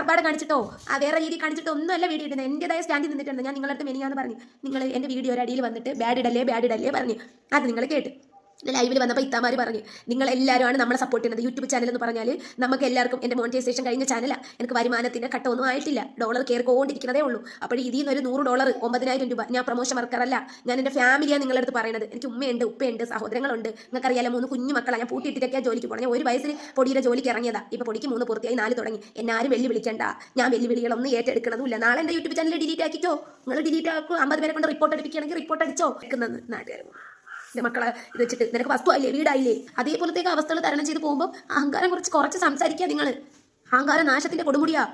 ആർപ്പാട് കാണിച്ചിട്ടോ? ആ വേറെ രീതി കാണിച്ചിട്ടോ? ഒന്നുമല്ല വീഡിയോ ഇടുന്നത്. എന്റെതായ സ്റ്റാൻഡിൽ നിന്നിട്ടുണ്ട്. ഞാൻ നിങ്ങളുടെ അടുത്ത് മെനിയാന്ന് പറഞ്ഞു. നിങ്ങൾ എന്റെ വീഡിയോ ഒരു അടിയിൽ വന്നിട്ട് ബാഡ് ഇടല്ലേ ബാഡ് ഇടല്ലേ പറഞ്ഞു. അത് നിങ്ങൾ കേട്ട്. ലൈവിൽ വന്നപ്പോൾ ഇത്താമാർ പറഞ്ഞു നിങ്ങൾ എല്ലാവരുമാണ് നമ്മളെ സപ്പോർട്ട് ചെയ്യുന്നത്. യൂട്യൂബ് ചാനൽ എന്ന് പറഞ്ഞാൽ നമുക്ക് എല്ലാവർക്കും എന്റെ മോണിറ്റൈസേഷൻ കഴിഞ്ഞ ചാനലാണ് എനിക്ക് വരുമാനത്തിന്റെ ഘട്ടമൊന്നും ആയിട്ടില്ല. ഡോളർ കയറിക്കൊണ്ടിരിക്കുന്നതേ ഉള്ളൂ. അപ്പോൾ ഇതിൽ നിന്ന് ഒരു നൂറ് ഡോളർ ഒമ്പതിനായിരം രൂപ ഞാൻ പ്രൊമോഷൻ വർക്കറല്ല ഞാൻ എന്റെ ഫാമിലിയാണ് നിങ്ങളുടെ അടുത്ത് പറയുന്നത് എനിക്ക് ഉമ്മയുണ്ട് ഉപ്പയുണ്ട് സഹോദരങ്ങളുണ്ട്. നിങ്ങൾക്കറിയാലോ മൂന്ന് കുഞ്ഞു മക്കളാണ് ഞാൻ പൂട്ടിയിട്ടൊക്കെയാണ് ജോലിക്ക് പോകണം ഞാൻ ഒരു വയസ്സിൽ പൊടിയുടെ ജോലിക്ക് ഇറങ്ങിയതാ. ഇപ്പോൾ പൊടിക്ക് മൂന്ന് പൂർത്തിയായി നാല് തുടങ്ങി. എന്നാരും ആരും വെല്ലുവിളിക്കണ്ട. ഞാൻ വെല്ലുവിളികളൊന്നും ഏറ്റെടുക്കണതുമില്ല. നാളെ എന്റെ യൂട്യൂബ് ചാനൽ ഡിലീറ്റ് ആക്കിക്കോ. നിങ്ങൾ ഡിലീറ്റ് ആക്കും. അമ്പത് പേരെ കൊണ്ട് റിപ്പോർട്ട് അടിപ്പിക്കുകയാണെങ്കിൽ റിപ്പോർട്ട് അടിച്ചോ. എടുക്കുന്നത് നാട്ടുകാർ എന്റെ മക്കളെ ഇത് വെച്ചിട്ട്. നിനക്ക് വസ്തു ആയില്ലേ വീടായില്ലേ? അതേപോലത്തേക്ക് അവസ്ഥകൾ തരണം ചെയ്ത് പോകുമ്പോൾ അഹങ്കാരം കുറച്ച് കുറച്ച് സംസാരിക്കുക നിങ്ങൾ അഹങ്കാര നാശത്തിന്റെ കൊടുമുടിയാ.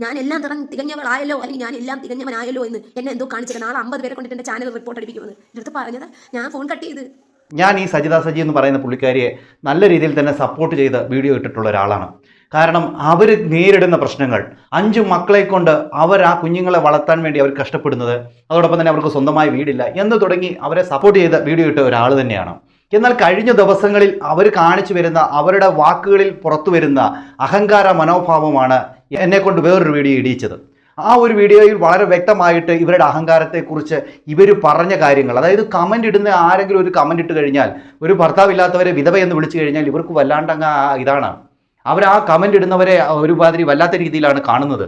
ഞാൻ എല്ലാം തിറ തികഞ്ഞവളായല്ലോ? അല്ലെങ്കിൽ ഞാൻ എല്ലാം തികഞ്ഞവനായല്ലോ എന്ന് എന്നെ എന്തോ കാണിച്ചിട്ട് നാളെ അമ്പത് പേരെ കൊണ്ടിട്ട് എന്റെ ചാനൽ റിപ്പോർട്ട് അടിപ്പിക്കുമെന്ന്. എടുത്ത് പറഞ്ഞത്. ഞാൻ ഫോൺ കട്ട് ചെയ്ത്. ഞാൻ ഈ സജിത സജി എന്ന് പറയുന്ന പുള്ളിക്കാരിയെ നല്ല രീതിയിൽ തന്നെ സപ്പോർട്ട് ചെയ്ത് വീഡിയോ ഇട്ടിട്ടുള്ള ഒരാളാണ്. കാരണം അവർ നേരിടുന്ന പ്രശ്നങ്ങൾ. അഞ്ച് മക്കളെ കൊണ്ട് അവർ ആ കുഞ്ഞുങ്ങളെ വളർത്താൻ വേണ്ടി അവർ കഷ്ടപ്പെടുന്നത് അതോടൊപ്പം തന്നെ അവർക്ക് സ്വന്തമായി വീടില്ല എന്ന് തുടങ്ങി അവരെ സപ്പോർട്ട് ചെയ്ത വീഡിയോ ഇട്ട ഒരാൾ തന്നെയാണ്. എന്നാൽ കഴിഞ്ഞ ദിവസങ്ങളിൽ അവർ കാണിച്ചു വരുന്ന അവരുടെ വാക്കുകളിൽ പുറത്തു വരുന്ന അഹങ്കാര മനോഭാവമാണ് എന്നെ കൊണ്ട് വേറൊരു വീഡിയോ ഇടിയിച്ചത്. ആ ഒരു വീഡിയോയിൽ വളരെ വ്യക്തമായിട്ട് ഇവരുടെ അഹങ്കാരത്തെക്കുറിച്ച് ഇവർ പറഞ്ഞ കാര്യങ്ങൾ അതായത് കമന്റ് ഇടുന്ന ആരെങ്കിലും ഒരു കമന്റ് ഇട്ട് കഴിഞ്ഞാൽ ഒരു ഭർത്താവില്ലാത്തവരെ വിധവ എന്ന് വിളിച്ചു കഴിഞ്ഞാൽ ഇവർക്ക് വല്ലാണ്ടങ്ങ് ഇതാണ്. അവർ ആ കമന്റ് ഇടുന്നവരെ ഒരുമാതിരി വല്ലാത്ത രീതിയിലാണ് കാണുന്നത്.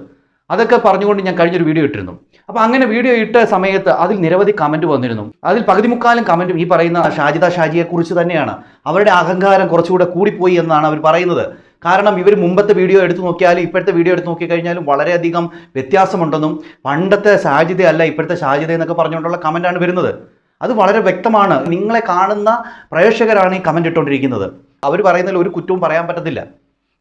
അതൊക്കെ പറഞ്ഞുകൊണ്ട് ഞാൻ കഴിഞ്ഞൊരു വീഡിയോ ഇട്ടിരുന്നു. അപ്പോൾ അങ്ങനെ വീഡിയോ ഇട്ട സമയത്ത് അതിൽ നിരവധി കമന്റ് വന്നിരുന്നു. അതിൽ പകുതി മുക്കാലും കമന്റും ഈ പറയുന്ന ഷാജിദ ഷാജിയെക്കുറിച്ച് തന്നെയാണ്. അവരുടെ അഹങ്കാരം കുറച്ചുകൂടെ കൂടിപ്പോയി എന്നാണ് അവർ പറയുന്നത്. കാരണം ഇവർ മുമ്പത്തെ വീഡിയോ എടുത്തു നോക്കിയാലും ഇപ്പോഴത്തെ വീഡിയോ എടുത്ത് നോക്കിക്കഴിഞ്ഞാലും വളരെയധികം വ്യത്യാസമുണ്ടെന്നും പണ്ടത്തെ സാജിതയല്ല ഇപ്പോഴത്തെ സാജിത എന്നൊക്കെ പറഞ്ഞുകൊണ്ടുള്ള കമന്റാണ് വരുന്നത്. അത് വളരെ വ്യക്തമാണ്. നിങ്ങളെ കാണുന്ന പ്രേക്ഷകരാണ് ഈ കമന്റ് ഇട്ടുകൊണ്ടിരിക്കുന്നത് അവർ പറയുന്നതിൽ ഒരു കുറ്റവും പറയാൻ പറ്റത്തില്ല.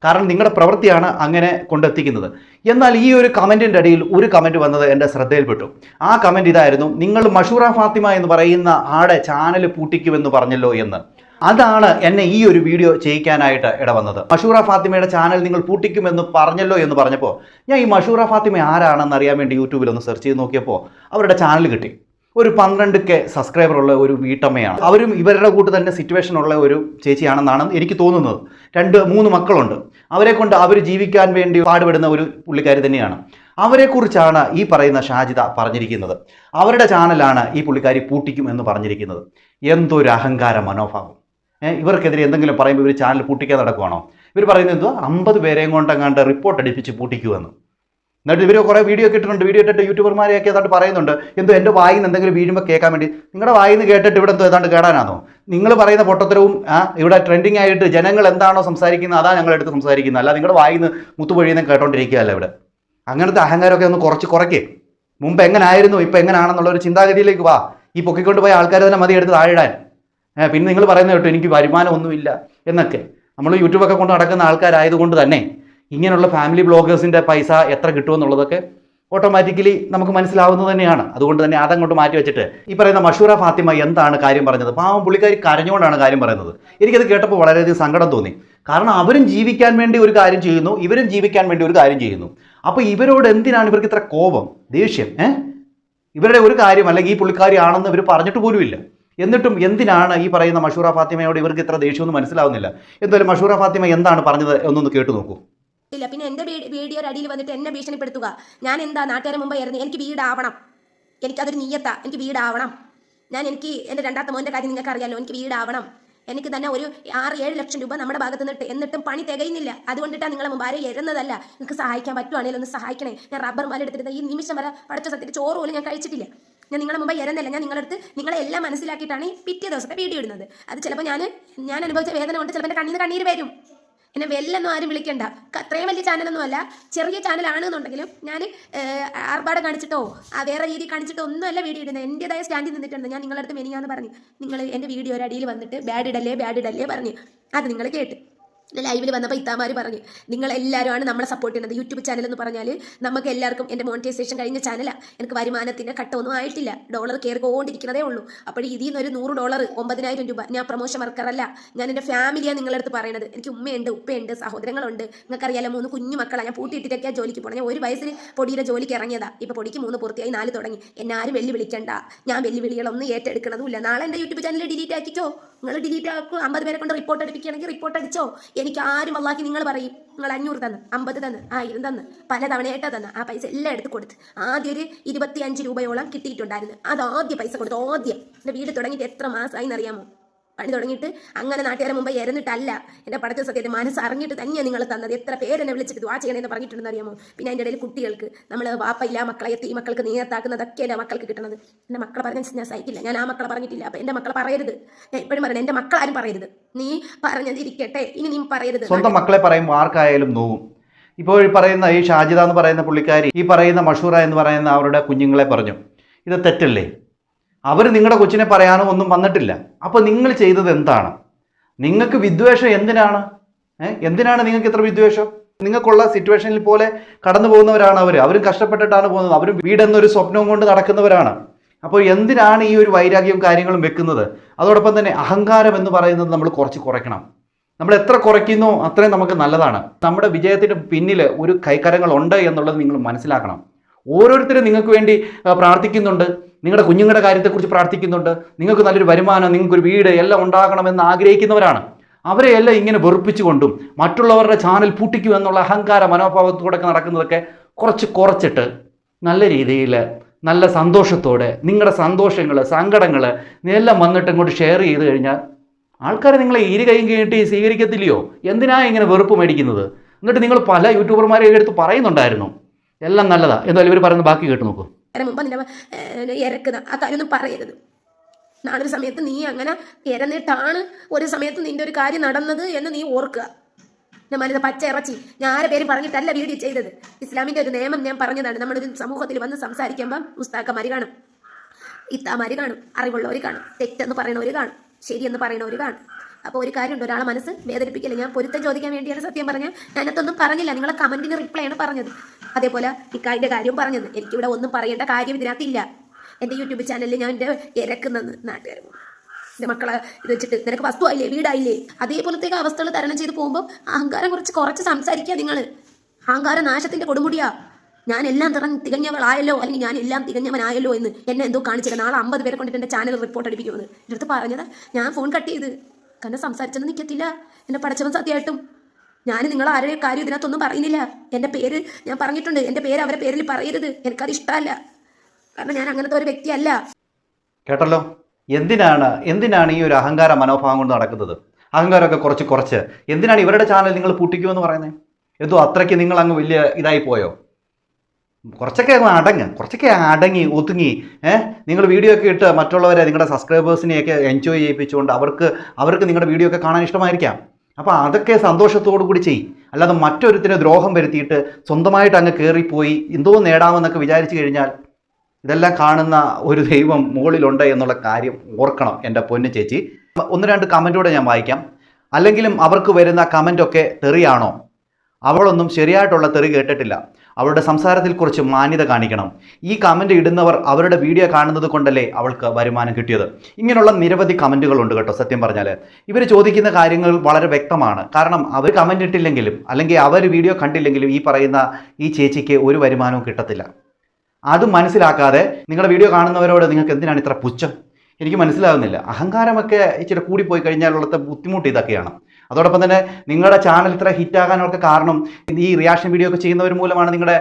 കാരണം നിങ്ങളുടെ പ്രവൃത്തിയാണ് അങ്ങനെ കൊണ്ടെത്തിക്കുന്നത്. എന്നാൽ ഈ ഒരു കമന്റിന്റെ ഇടയിൽ ഒരു കമന്റ് വന്നത് എന്റെ ശ്രദ്ധയിൽപ്പെട്ടു. ആ കമന്റ് ഇതായിരുന്നു നിങ്ങൾ മഷൂറ ഫാത്തിമ എന്ന് പറയുന്ന ആടെ ചാനൽ പൂട്ടിക്കുമെന്ന് പറഞ്ഞല്ലോ എന്ന്. അതാണ് എന്നെ ഈ ഒരു വീഡിയോ ചെയ്യിക്കാനായിട്ട് ഇടവന്നത്. മഷൂറ ഫാത്തിമയുടെ ചാനൽ നിങ്ങൾ പൂട്ടിക്കുമെന്ന് പറഞ്ഞല്ലോ എന്ന് പറഞ്ഞപ്പോൾ ഞാൻ ഈ മഷൂറ ഫാത്തിമ ആരാണെന്ന് അറിയാൻ വേണ്ടി യൂട്യൂബിൽ ഒന്ന് സെർച്ച് ചെയ്ത് നോക്കിയപ്പോൾ അവരുടെ ചാനൽ കിട്ടി. ഒരു പന്ത്രണ്ട് കെ സബ്സ്ക്രൈബർ ഉള്ള ഒരു വീട്ടമ്മയാണ്. അവരും ഇവരുടെ കൂട്ട് തന്നെ സിറ്റുവേഷൻ ഉള്ള ഒരു ചേച്ചിയാണെന്നാണ് എനിക്ക് തോന്നുന്നത്. രണ്ട് മൂന്ന് മക്കളുണ്ട്. അവരെ കൊണ്ട് അവർ ജീവിക്കാൻ വേണ്ടി പാടുപെടുന്ന ഒരു പുള്ളിക്കാരി തന്നെയാണ്. അവരെക്കുറിച്ചാണ് ഈ പറയുന്ന ഷാജിദ പറഞ്ഞിരിക്കുന്നത്. അവരുടെ ചാനലാണ് ഈ പുള്ളിക്കാരി പൂട്ടിക്കും എന്ന് പറഞ്ഞിരിക്കുന്നത്. എന്തൊരു അഹങ്കാര മനോഭാവം. ഇവർക്കെതിരെ എന്തെങ്കിലും പറയുമ്പോൾ ഇവർ ചാനൽ പൂട്ടിക്കാൻ നടക്കുവാണോ? ഇവർ പറയുന്നത് എന്തോ? അമ്പത് പേരെയും കൊണ്ടെങ്ങാണ്ട് റിപ്പോർട്ട് അടിപ്പിച്ച് പൂട്ടിക്കുമെന്ന് എന്നിട്ട് ഇവർ കുറേ വീഡിയോ ഒക്കെ ഇട്ടിട്ടുണ്ട്. വീഡിയോ ഇട്ടിട്ട് യൂട്യൂബർമാരെയൊക്കെ ഏതാണ്ട് പറയുന്നുണ്ട്. എന്തോ എന്റെ വായിൽ നിന്ന് എന്തെങ്കിലും വീഴുമ്പോൾ കേൾക്കാൻ വേണ്ടി. നിങ്ങളുടെ വായിൽ നിന്ന് കേട്ടിട്ട് ഇവിടെ എന്തോ ഏതാണ്ട് കേടാനാണോ നിങ്ങൾ പറയുന്ന പൊട്ടത്തരവും ഇവിടെ ട്രെൻഡിങ് ആയിട്ട് ജനങ്ങൾ എന്താണോ സംസാരിക്കുന്നത് അതാണ് ഞങ്ങൾ എടുത്ത് സംസാരിക്കുന്നത്. അല്ല നിങ്ങളുടെ വായിൽ നിന്ന് മുത്തുപൊഴിയുന്ന കേട്ടോണ്ടിരിക്കുകയല്ല ഇവിടെ. അങ്ങനത്തെ അഹങ്കാരമൊക്കെ ഒന്ന് കുറച്ച് കുറയ്ക്കേ. മുമ്പ് എങ്ങനായിരുന്നു ഇപ്പം എങ്ങനെയാണെന്നുള്ള ഒരു ചിന്താഗതിയിലേക്ക് വാ. ഈ പൊക്കിക്കൊണ്ട് പോയ ആൾക്കാർ തന്നെ മതി എടുത്ത് താഴിടാൻ പിന്നെ നിങ്ങൾ പറയുന്നത് കേട്ടോ എനിക്ക് വരുമാനമൊന്നുമില്ല എന്നൊക്കെ. നമ്മൾ യൂട്യൂബൊക്കെ കൊണ്ട് നടക്കുന്ന ആൾക്കാരായതുകൊണ്ട് തന്നെ ഇങ്ങനെയുള്ള ഫാമിലി ബ്ലോഗേഴ്സിന്റെ പൈസ എത്ര കിട്ടുമെന്നുള്ളതൊക്കെ ഓട്ടോമാറ്റിക്കലി നമുക്ക് മനസ്സിലാവുന്നത് തന്നെയാണ്. അതുകൊണ്ട് തന്നെ അതങ്ങോട്ട് മാറ്റി വെച്ചിട്ട് ഈ പറയുന്ന മഷൂറ ഫാത്തിമ എന്താണ് കാര്യം പറഞ്ഞത്? പാവം പുള്ളിക്കാരി കരഞ്ഞുകൊണ്ടാണ് കാര്യം പറയുന്നത്. എനിക്കത് കേട്ടപ്പോൾ വളരെയധികം സങ്കടം തോന്നി. കാരണം അവരും ജീവിക്കാൻ വേണ്ടി ഒരു കാര്യം ചെയ്യുന്നു ഇവരും ജീവിക്കാൻ വേണ്ടി ഒരു കാര്യം ചെയ്യുന്നു. അപ്പോൾ ഇവരോട് എന്തിനാണ് ഇവർക്ക് ഇത്ര കോപം ദേഷ്യം ഏഹ് ഇവരുടെ ഒരു കാര്യം അല്ലെങ്കിൽ ഈ പുള്ളിക്കാരി ആണെന്ന് ഇവർ പറഞ്ഞിട്ട് പോലുമില്ല. എന്നിട്ടും എന്തിനാണ് ഈ പറയുന്ന മഷൂറ ഫാത്തിമയോട് ഇവർക്ക് ഇത്ര ദേഷ്യമൊന്നും മനസ്സിലാവുന്നില്ല? എന്തായാലും മഷൂറ ഫാത്തിമ എന്താണ് പറഞ്ഞത് എന്നൊന്ന് കേട്ടു നോക്കൂ. ഇല്ല പിന്നെ എന്റെ വീഡിയോ അടിയിൽ വന്നിട്ട് എന്നെ ഭീഷണിപ്പെടുത്തുക. ഞാൻ എന്താ നാട്ടുകാരെ മുമ്പ് ഇറങ്ങി? എനിക്ക് വീടാവണം. എനിക്കതൊരു നീയത്താ. എനിക്ക് വീടാവണം. ഞാൻ എനിക്ക് എന്റെ രണ്ടാമത്തെ മോന്റെ കാര്യം നിങ്ങൾക്ക് അറിയാമല്ലോ എനിക്ക് വീടാവണം. എനിക്ക് തന്നെ ഒരു ആറ് ഏഴ് ലക്ഷം രൂപ നമ്മുടെ ഭാഗത്ത് നിന്നിട്ട് എന്നിട്ടും പണി തികയുന്നില്ല. അതുകൊണ്ടിട്ടാണ് നിങ്ങളെ മുമ്പ് ആരെയും എഴുന്നതല്ല. നിങ്ങൾക്ക് സഹായിക്കാൻ പറ്റുവാണെങ്കിൽ ഒന്ന് സഹായിക്കണേ. ഞാൻ റബ്ബർ മാല എടുത്തിരുന്ന ഈ നിമിഷം വരെ പഠിച്ച സത്യത്തിൽ ചോറ് പോലും ഞാൻ കഴിച്ചിട്ടില്ല. ഞാൻ നിങ്ങളെ മുമ്പ് ഇരുന്നില്ല ഞാൻ നിങ്ങളടുത്ത് നിങ്ങളെ എല്ലാം മനസ്സിലാക്കിയിട്ടാണ് പിറ്റേ ദിവസത്തെ വീഡിയോ ഇടുന്നത്. അത് ചിലപ്പോൾ ഞാൻ ഞാൻ അനുഭവിച്ച വേദന കൊണ്ട് ചിലപ്പോൾ എന്റെ കണ്ണീർ കണ്ണീര് വരും. എന്നെ വെല്ലൊന്നും ആരും വിളിക്കണ്ട. അത്രയും വലിയ ചാനലൊന്നും അല്ല. ചെറിയ ചാനലാണെന്നുണ്ടെങ്കിലും ഞാൻ ആർഭാട് കാണിച്ചിട്ടോ ആ വേറെ രീതി കാണിച്ചിട്ടോ ഒന്നുമല്ല വീഡിയോ ഇടുന്നത്. എന്റെതായ സ്റ്റാൻഡിൽ നിന്നിട്ടുണ്ട്. ഞാൻ നിങ്ങളടുത്ത് മെനിയാന്ന് പറഞ്ഞു നിങ്ങൾ എന്റെ വീഡിയോ ഒരു അടിയിൽ വന്നിട്ട് ബാഡ് ഇടല്ലേ ബാഡ് ഇടല്ലേ പറഞ്ഞു. അത് നിങ്ങൾ കേട്ട്. ലൈവിൽ വന്നപ്പോൾ ഇത്താമാർ പറഞ്ഞു നിങ്ങൾ എല്ലാവരുമാണ് നമ്മളെ സപ്പോർട്ട് ചെയ്യുന്നത്. യൂട്യൂബ് ചാനൽ എന്ന് പറഞ്ഞാൽ നമുക്ക് എല്ലാവർക്കും എന്റെ മോണിറ്റൈസേഷൻ കഴിഞ്ഞ ചാനലാണ് എനിക്ക് വരുമാനത്തിന്റെ ഘട്ടമൊന്നും ആയിട്ടില്ല. ഡോളർ കയറിക്കൊണ്ടിരിക്കുന്നതേ ഉള്ളൂ. അപ്പോൾ ഇതിൽ നിന്ന് ഒരു നൂറ് ഡോളർ ഒമ്പതിനായിരം രൂപ ഞാൻ പ്രൊമോഷൻ വർക്കറല്ല ഞാൻ എന്റെ ഫാമിലിയാണ് നിങ്ങളുടെ അടുത്ത് പറയുന്നത് എനിക്ക് ഉമ്മയുണ്ട് ഉപ്പയുണ്ട് സഹോദരങ്ങളുണ്ട്. നിങ്ങൾക്കറിയാലോ മൂന്ന് കുഞ്ഞു മക്കളാണ് ഞാൻ പൂട്ടിയിട്ടിട്ടൊക്കെയാണ് ജോലിക്ക് പോകണം ഞാൻ ഒരു വയസ്സിൽ പൊടിയുടെ ജോലിക്ക് ഇറങ്ങിയതാ. ഇപ്പോൾ പൊടിക്ക് മൂന്ന് പൂർത്തിയായി നാല് തുടങ്ങി. എന്നെ ആരും വെല്ലുവിളിക്കണ്ട. ഞാൻ വെല്ലുവിളികളൊന്നും ഏറ്റെടുക്കണതുമില്ല. നാളെ എന്റെ യൂട്യൂബ് ചാനൽ ഡിലീറ്റ് ആക്കിക്കോ. നിങ്ങൾ ഡിലീറ്റ് ആക്കും. അമ്പത് പേരെ കൊണ്ട് റിപ്പോർട്ട് അടിപ്പിക്കുകയാണെങ്കിൽ റിപ്പോർട്ട് അടിച്ചോ. എനിക്ക് ആരും അള്ളാക്കി നിങ്ങൾ പറയും. നിങ്ങൾ അഞ്ഞൂറ് തന്ന് അമ്പത് തന്ന് ആയിരം തന്ന് പല തവണയായിട്ടാ തന്ന് ആ പൈസ എല്ലാം എടുത്ത് കൊടുത്ത്. ആദ്യം ഒരു ഇരുപത്തി അഞ്ച് രൂപയോളം കിട്ടിയിട്ടുണ്ടായിരുന്നു. അത് ആദ്യം പൈസ കൊടുത്തു ആദ്യം. എന്റെ വീട് തുടങ്ങിയിട്ട് എത്ര മാസമായി എന്നറിയാമോ പണി തുടങ്ങിയിട്ട് അങ്ങനെ നാട്ടുകാരെ മുമ്പേ ഇരന്നിട്ടല്ല എന്റെ പഠിച്ച സത്യത്തെ മനസ്സ് അറിഞ്ഞിട്ട് തന്നെയാണ് നിങ്ങൾ തന്നത്. എത്ര പേരെന്നെ വിളിച്ചിട്ട് ദ്വാ ചെയ്യണമെന്ന് പറഞ്ഞിട്ടുണ്ടെന്ന് അറിയാമോ? പിന്നെ അതിന്റെ ഇടയിൽ കുട്ടികൾക്ക് നമ്മൾ വാപ്പയില്ല മക്കളെ എത്തി ഈ മക്കൾക്ക് നീയത്താക്കുന്നതൊക്കെയല്ല മക്കൾക്ക് കിട്ടണത്. എന്റെ മക്കളെ പറഞ്ഞ ഞാൻ സഹിക്കില്ല. ഞാൻ ആ മക്കളെ പറഞ്ഞിട്ടില്ല. അപ്പം എന്റെ മക്കളെ പറയരുത്. ഞാൻ എപ്പോഴും പറയുന്നത് എന്റെ മക്കളാരും പറയരുത്. നീ പറഞ്ഞതിരിക്കട്ടെ ഇനി നീ പറയരുത്. സ്വന്തം മക്കളെ പറയും ആർക്കായാലും നോവും. ഇപ്പോൾ ഈ പറയുന്ന ഈ ഷാജിദ എന്ന് പറയുന്ന പുള്ളിക്കാരി ഈ പറയുന്ന മഷൂറ എന്ന് പറയുന്ന അവരുടെ കുഞ്ഞുങ്ങളെ പറഞ്ഞു. ഇത് തെറ്റല്ലേ? അവർ നിങ്ങളുടെ കൊച്ചിനെ പറയാനോ ഒന്നും വന്നിട്ടില്ല. അപ്പോൾ നിങ്ങൾ ചെയ്തത് എന്താണ്? നിങ്ങൾക്ക് വിദ്വേഷം എന്തിനാണ്? എന്തിനാണ് നിങ്ങൾക്ക് ഇത്ര വിദ്വേഷം? നിങ്ങൾക്കുള്ള സിറ്റുവേഷനിൽ പോലെ കടന്നു പോകുന്നവരാണ് അവർ അവരും കഷ്ടപ്പെട്ടിട്ടാണ് പോകുന്നത്. അവരും വീടെന്നൊരു സ്വപ്നവും കൊണ്ട് നടക്കുന്നവരാണ്. അപ്പോൾ എന്തിനാണ് ഈ ഒരു വൈരാഗ്യവും കാര്യങ്ങളും വെക്കുന്നത്? അതോടൊപ്പം തന്നെ അഹങ്കാരം എന്ന് പറയുന്നത് നമ്മൾ കുറച്ച് കുറയ്ക്കണം. നമ്മൾ എത്ര കുറയ്ക്കുന്നു അത്രയും നമുക്ക് നല്ലതാണ്. നമ്മുടെ വിജയത്തിന് പിന്നിൽ ഒരു കൈക്കരങ്ങളുണ്ട് എന്നുള്ളത് നിങ്ങൾ മനസ്സിലാക്കണം. ഓരോരുത്തരും നിങ്ങൾക്ക് വേണ്ടി പ്രാർത്ഥിക്കുന്നുണ്ട്. നിങ്ങളുടെ കുഞ്ഞുങ്ങളുടെ കാര്യത്തെക്കുറിച്ച് പ്രാർത്ഥിക്കുന്നുണ്ട്. നിങ്ങൾക്ക് നല്ലൊരു വരുമാനം നിങ്ങൾക്കൊരു വീട് എല്ലാം ഉണ്ടാകണമെന്ന് ആഗ്രഹിക്കുന്നവരാണ്. അവരെ എല്ലാം ഇങ്ങനെ വെറുപ്പിച്ചുകൊണ്ടും മറ്റുള്ളവരുടെ ചാനൽ പൂട്ടിക്കും എന്നുള്ള അഹങ്കാര മനോഭാവത്തോടെ നടക്കുന്നതൊക്കെ കുറച്ച് കുറച്ചിട്ട് നല്ല രീതിയിൽ നല്ല സന്തോഷത്തോടെ നിങ്ങളുടെ സന്തോഷങ്ങൾ സങ്കടങ്ങൾ എല്ലാം വന്നിട്ട് ഇങ്ങോട്ട് ഷെയർ ചെയ്ത് കഴിഞ്ഞാൽ ആൾക്കാർ നിങ്ങളെ ഇരു കൈയും കേട്ടി സ്വീകരിക്കത്തില്ലയോ? എന്തിനാണ് ഇങ്ങനെ വെറുപ്പ് മേടിക്കുന്നത്? എന്നിട്ട് നിങ്ങൾ പല യൂട്യൂബർമാരെ എടുത്ത് പറയുന്നുണ്ടായിരുന്നു. എല്ലാം നല്ലതാ. എന്നാലും ഇവർ പറയുന്നത് ബാക്കി കേട്ട് നോക്കൂ. ഇറക്കുന്ന നിന്നെ ഇരക്കുന്ന ആ കാര്യമൊന്നും പറയരുത്. നാളൊരു സമയത്ത് നീ അങ്ങനെ ഇരന്നിട്ടാണ് ഒരു സമയത്ത് നിന്റെ ഒരു കാര്യം നടന്നത് എന്ന് നീ ഓർക്കുക. ഞാൻ പച്ച ഇറച്ചി. ഞാൻ ആരെ പേര് പറഞ്ഞിട്ടല്ല വീഡിയോ ചെയ്തത്. ഇസ്ലാമിന്റെ ഒരു നിയമം ഞാൻ പറഞ്ഞതാണ്. നമ്മളൊരു സമൂഹത്തിൽ വന്ന് സംസാരിക്കുമ്പോൾ ഉസ്താക്കന്മാർ കാണും. ഇത്താമാരി കാണും. അറിവുള്ളവർ കാണും. തെറ്റെന്ന് പറയണവർ കാണും. ശരിയെന്ന് പറയണവർ കാണും. അപ്പോൾ ഒരു കാര്യമുണ്ട് ഒരാളെ മനസ്സ് വേദനിപ്പിക്കില്ല. ഞാൻ പൊരുത്തം ചോദിക്കാൻ വേണ്ടിയാണ് സത്യം പറഞ്ഞാൽ ഞാനത്തൊന്നും പറഞ്ഞില്ല. നിങ്ങളെ കമന്റിന് റിപ്ലൈ ആണ് പറഞ്ഞത്. അതേപോലെ ഇക്കാരിന്റെ കാര്യം പറഞ്ഞത്. എനിക്കിവിടെ ഒന്നും പറയേണ്ട കാര്യം ഇതിനകത്തില്ല. എന്റെ യൂട്യൂബ് ചാനലിൽ ഞാൻ എന്റെ ഇരക്കുന്നെന്ന് നാട്ടുകാർ എന്റെ മക്കളെ ഇത് വെച്ചിട്ട് നിനക്ക് വസ്തു ആയില്ലേ വീടായില്ലേ? അതേപോലത്തേക്ക് അവസ്ഥകൾ തരണം ചെയ്ത് പോകുമ്പോൾ അഹങ്കാരം കുറച്ച് കുറച്ച് സംസാരിക്കുക നിങ്ങൾ അഹങ്കാര നാശത്തിന്റെ കൊടുമുടിയാ. ഞാൻ എല്ലാം തിറഞ്ഞ് തികഞ്ഞവളായല്ലോ? അല്ലെങ്കിൽ ഞാൻ എല്ലാം തികഞ്ഞവനായല്ലോ എന്ന് എന്നെ എന്തോ കാണിച്ചില്ല. നാളെ അമ്പത് പേരെ കൊണ്ടിട്ട് എന്റെ ചാനൽ റിപ്പോർട്ട് അടിപ്പിക്കുമെന്ന്. എടുത്ത് പറഞ്ഞത്. ഞാൻ ഫോൺ കട്ട് ചെയ്ത്. കാരണം സംസാരിച്ചൊന്നും നിൽക്കത്തില്ല എന്നെ പടച്ചവൻ സത്യമായിട്ടും ഞാൻ നിങ്ങൾ ആരുടെ കാര്യം ഇതിനകത്തൊന്നും പറയുന്നില്ല. എന്റെ പേര് ഞാൻ പറഞ്ഞിട്ടുണ്ട്. എന്റെ പേര് അവരെ പേരിൽ പറയരുത്. എനിക്കത് ഇഷ്ടമല്ല. കാരണം ഞാൻ അങ്ങനത്തെ ഒരു വ്യക്തിയല്ല. കേട്ടല്ലോ? എന്തിനാണ് എന്തിനാണ് ഈ ഒരു അഹങ്കാര മനോഭാവം കൊണ്ട് നടക്കുന്നത്? അഹങ്കാരമൊക്കെ കുറച്ച് കുറച്ച്. എന്തിനാണ് ഇവരുടെ ചാനൽ നിങ്ങൾ പൂട്ടിക്കുമെന്ന് പറയുന്നത്? എന്തോ അത്രയ്ക്ക് നിങ്ങൾ അങ്ങ് വലിയ ഇതായി പോയോ? കുറച്ചൊക്കെ അടങ്ങ് കുറച്ചൊക്കെ അടങ്ങി ഒതുങ്ങി ഏഹ് നിങ്ങൾ വീഡിയോ ഒക്കെ ഇട്ട് മറ്റുള്ളവരെ നിങ്ങളുടെ സബ്സ്ക്രൈബേഴ്സിനെയൊക്കെ എൻജോയ് ചെയ്യിപ്പിച്ചുകൊണ്ട് അവർക്ക് അവർക്ക് നിങ്ങളുടെ വീഡിയോ ഒക്കെ കാണാൻ ഇഷ്ടമായിരിക്കാം. അപ്പോൾ അതൊക്കെ സന്തോഷത്തോടു കൂടി ചെയ്യും. അല്ലാതെ മറ്റൊരുത്തിന് ദ്രോഹം വരുത്തിയിട്ട് സ്വന്തമായിട്ട് അങ്ങ് കയറിപ്പോയി എന്തോ നേടാമെന്നൊക്കെ വിചാരിച്ചു കഴിഞ്ഞാൽ ഇതെല്ലാം കാണുന്ന ഒരു ദൈവം മുകളിലുണ്ട് എന്നുള്ള കാര്യം ഓർക്കണം എന്റെ പൊന്നു ചേച്ചി. ഒന്ന് രണ്ട് കമന്റൂടെ ഞാൻ വായിക്കാം. അല്ലെങ്കിലും അവർക്ക് വരുന്ന കമന്റൊക്കെ തെറിയാണോ? അവളൊന്നും ശരിയായിട്ടുള്ള തെറി കേട്ടിട്ടില്ല. അവളുടെ സംസാരത്തിൽ കുറച്ച് മാന്യത കാണിക്കണം. ഈ കമന്റ് ഇടുന്നവർ അവരുടെ വീഡിയോ കാണുന്നത് കൊണ്ടല്ലേ അവൾക്ക് വരുമാനം കിട്ടിയത്? ഇങ്ങനെയുള്ള നിരവധി കമന്റുകളുണ്ട് കേട്ടോ സത്യം പറഞ്ഞാൽ ഇവർ ചോദിക്കുന്ന കാര്യങ്ങൾ വളരെ വ്യക്തമാണ്. കാരണം അവർ കമന്റ് ഇട്ടില്ലെങ്കിലും അല്ലെങ്കിൽ അവർ വീഡിയോ കണ്ടില്ലെങ്കിലും ഈ പറയുന്ന ഈ ചേച്ചിക്ക് ഒരു വരുമാനവും കിട്ടത്തില്ല. അത് മനസ്സിലാക്കാതെ നിങ്ങളുടെ വീഡിയോ കാണുന്നവരോട് നിങ്ങൾക്ക് എന്തിനാണ് ഇത്ര പുച്ഛം? എനിക്ക് മനസ്സിലാകുന്നില്ല അഹങ്കാരമൊക്കെ ഇച്ചിരി കൂടിപ്പോയി കഴിഞ്ഞാലുള്ളത്തെ ബുദ്ധിമുട്ട് ഇതൊക്കെയാണ്. അതോടൊപ്പം തന്നെ നിങ്ങളുടെ ചാനൽ ഇത്ര ഹിറ്റാകാനൊക്കെ കാരണം ഈ റിയാക്ഷൻ വീഡിയോ ഒക്കെ ചെയ്യുന്നവർ മൂലമാണ് നിങ്ങളുടെ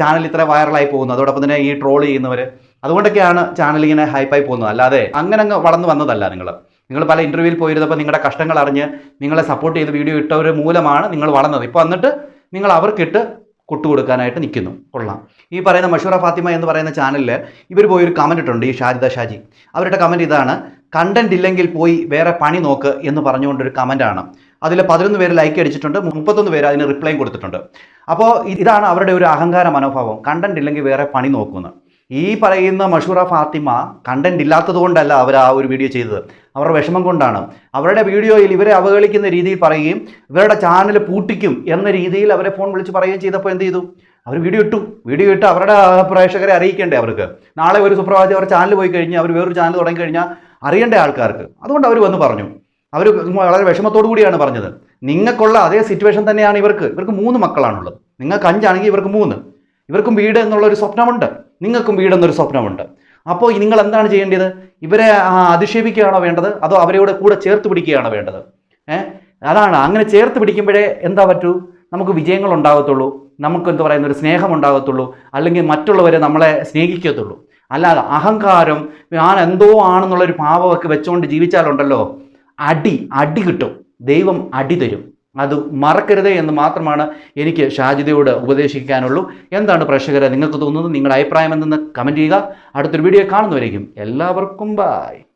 ചാനൽ ഇത്ര വൈറലായി പോകുന്നത്. അതോടൊപ്പം തന്നെ ഈ ട്രോൾ ചെയ്യുന്നവർ അതുകൊണ്ടൊക്കെയാണ് ചാനൽ ഇങ്ങനെ ഹൈപ്പായി പോകുന്നത്. അല്ലാതെ അങ്ങനെ അങ്ങ് വളർന്നു വന്നതല്ല നിങ്ങൾ നിങ്ങൾ പല ഇന്റർവ്യൂവിൽ പോയിരുന്നപ്പോൾ നിങ്ങളുടെ കഷ്ടങ്ങൾ അറിഞ്ഞ് നിങ്ങളെ സപ്പോർട്ട് ചെയ്ത് വീഡിയോ ഇട്ടവർ മൂലമാണ് നിങ്ങൾ വളർന്നത്. ഇപ്പോൾ വന്നിട്ട് നിങ്ങൾ അവർക്കിട്ട് കൊട്ടുകൊടുക്കാനായിട്ട് നിൽക്കുന്നു കൊള്ളാം. ഈ പറയുന്ന മഷൂറ ഫാത്തിമ എന്ന് പറയുന്ന ചാനലിൽ ഇവർ പോയി ഒരു കമന്റ് ഇട്ടുണ്ട് ഈ ഷാജിദ ഷാജി. അവരുടെ കമന്റ് ഇതാണ് കണ്ടന്റ് ഇല്ലെങ്കിൽ പോയി വേറെ പണി നോക്ക് എന്ന് പറഞ്ഞുകൊണ്ടൊരു കമന്റാണ് അതിൽ പതിനൊന്ന് പേര് ലൈക്ക് അടിച്ചിട്ടുണ്ട് മുപ്പത്തൊന്ന് പേര് അതിന് റിപ്ലൈയും കൊടുത്തിട്ടുണ്ട്. അപ്പോൾ ഇതാണ് അവരുടെ ഒരു അഹങ്കാര മനോഭാവം. കണ്ടന്റ് ഇല്ലെങ്കിൽ വേറെ പണി നോക്കുന്നത് ഈ പറയുന്ന മഷൂറ ഫാത്തിമ കണ്ടന്റ് ഇല്ലാത്തത് കൊണ്ടല്ല അവർ ആ ഒരു വീഡിയോ ചെയ്തത്. അവരുടെ വിഷമം കൊണ്ടാണ്. അവരുടെ വീഡിയോയിൽ ഇവരെ അവഹേളിക്കുന്ന രീതിയിൽ പറയുകയും ഇവരുടെ ചാനൽ പൂട്ടിക്കും എന്ന രീതിയിൽ അവരെ ഫോൺ വിളിച്ച് പറയുകയും ചെയ്തപ്പോൾ എന്ത് ചെയ്തു? അവർ വീഡിയോ ഇട്ടു. വീഡിയോ ഇട്ട് അവരുടെ പ്രേക്ഷകരെ അറിയിക്കേണ്ടേ അവർക്ക്. നാളെ ഒരു സുപ്രഭാതം അവർ ചാനൽ പോയി കഴിഞ്ഞാൽ അവർ വേറൊരു ചാനൽ തുടങ്ങി കഴിഞ്ഞാൽ അറിയേണ്ട ആൾക്കാർക്ക്. അതുകൊണ്ട് അവർ വന്ന് പറഞ്ഞു. അവർ വളരെ വിഷമത്തോടു കൂടിയാണ് പറഞ്ഞത്. നിങ്ങൾക്കുള്ള അതേ സിറ്റുവേഷൻ തന്നെയാണ് ഇവർക്ക്. ഇവർക്ക് മൂന്ന് മക്കളാണുള്ളത്. നിങ്ങൾക്ക് അഞ്ചാണെങ്കിൽ ഇവർക്ക് മൂന്ന്. ഇവർക്കും വീട് എന്നുള്ളൊരു സ്വപ്നമുണ്ട്. നിങ്ങൾക്കും വീട് എന്നൊരു സ്വപ്നമുണ്ട് അപ്പോൾ നിങ്ങൾ എന്താണ് ചെയ്യേണ്ടത്? ഇവരെ അധിക്ഷേപിക്കുകയാണോ വേണ്ടത്? അതോ അവരോട് കൂടെ ചേർത്ത് പിടിക്കുകയാണോ വേണ്ടത്? ഏഹ് അതാണ്. അങ്ങനെ ചേർത്ത് പിടിക്കുമ്പോഴേ എന്താ പറ്റൂ? നമുക്ക് വിജയങ്ങൾ ഉണ്ടാകത്തുള്ളൂ. നമുക്ക് എന്താ പറയുന്ന ഒരു സ്നേഹം ഉണ്ടാകത്തുള്ളൂ. അല്ലെങ്കിൽ മറ്റുള്ളവരെ നമ്മളെ സ്നേഹിക്കത്തുള്ളൂ. അല്ലാതെ അഹങ്കാരം ഞാൻ എന്തോ ആണെന്നുള്ളൊരു ഭാവമൊക്കെ വെച്ചുകൊണ്ട് ജീവിച്ചാലുണ്ടല്ലോ. അടി അടി കിട്ടും. ദൈവം അടി തരും. അത് മറക്കരുത് എന്ന് മാത്രമാണ് എനിക്ക് ഷാജിതയോട് ഉപദേശിക്കാനുള്ളൂ. എന്താണ് പ്രേക്ഷകരെ നിങ്ങൾക്ക് തോന്നുന്നത്? നിങ്ങളുടെ അഭിപ്രായം എന്തെന്ന് കമന്റ് ചെയ്യുക. അടുത്തൊരു വീഡിയോ കാണുന്നവരേക്കും എല്ലാവർക്കും ബായ്